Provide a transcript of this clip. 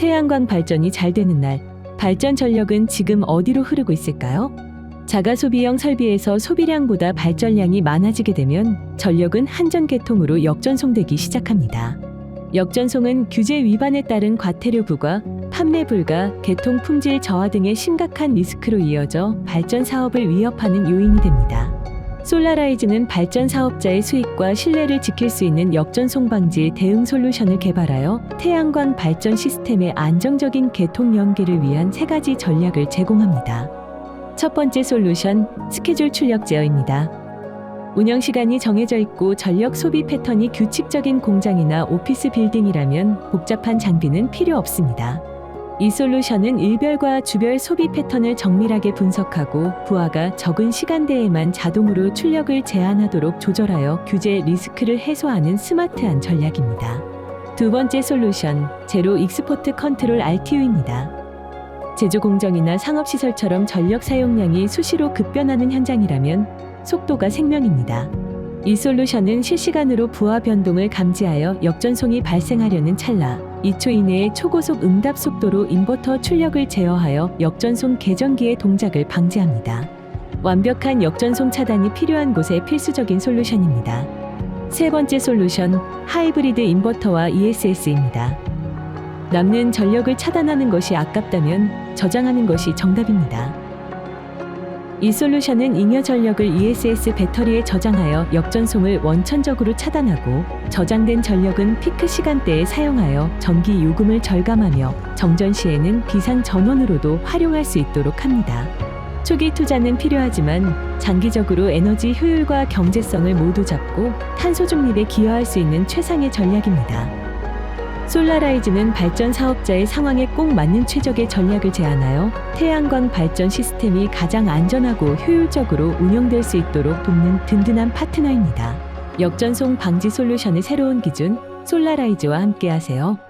태양광 발전이 잘 되는 날, 발전 전력은 지금 어디로 흐르고 있을까요? 자가 소비형 설비에서 소비량보다 발전량이 많아지게 되면 전력은 한전 계통으로 역전송되기 시작합니다. 역전송은 규제 위반에 따른 과태료 부과, 판매 불가, 개통 품질 저하 등의 심각한 리스크로 이어져 발전 사업을 위협하는 요인이 됩니다. 솔라라이즈는 발전 사업자의 수익과 신뢰를 지킬 수 있는 역전송 방지 대응 솔루션을 개발하여 태양광 발전 시스템의 안정적인 개통 연계를 위한 세 가지 전략을 제공합니다. 첫 번째 솔루션, 스케줄 출력 제어입니다. 운영 시간이 정해져 있고 전력 소비 패턴이 규칙적인 공장이나 오피스 빌딩이라면 복잡한 장비는 필요 없습니다. 이 솔루션은 일별과 주별 소비 패턴을 정밀하게 분석하고 부하가 적은 시간대에만 자동으로 출력을 제한하도록 조절하여 규제 리스크를 해소하는 스마트한 전략입니다. 두 번째 솔루션, 제로 익스포트 컨트롤 RTU입니다. 제조 공정이나 상업 시설처럼 전력 사용량이 수시로 급변하는 현장이라면 속도가 생명입니다. 이 솔루션은 실시간으로 부하 변동을 감지하여 역전송이 발생하려는 찰나 2초 이내의 초고속 응답 속도로 인버터 출력을 제어하여 역전송 개전기의 동작을 방지합니다. 완벽한 역전송 차단이 필요한 곳에 필수적인 솔루션입니다. 세 번째 솔루션, 하이브리드 인버터와 ESS입니다. 남는 전력을 차단하는 것이 아깝다면 저장하는 것이 정답입니다. 이 솔루션은 잉여 전력을 ESS 배터리에 저장하여 역전송을 원천적으로 차단하고 저장된 전력은 피크 시간대에 사용하여 전기 요금을 절감하며 정전 시에는 비상 전원으로도 활용할 수 있도록 합니다. 초기 투자는 필요하지만 장기적으로 에너지 효율과 경제성을 모두 잡고 탄소 중립에 기여할 수 있는 최상의 전략입니다. 솔라라이즈는 발전 사업자의 상황에 꼭 맞는 최적의 전략을 제안하여 태양광 발전 시스템이 가장 안전하고 효율적으로 운영될 수 있도록 돕는 든든한 파트너입니다. 역전송 방지 솔루션의 새로운 기준 솔라라이즈와 함께하세요.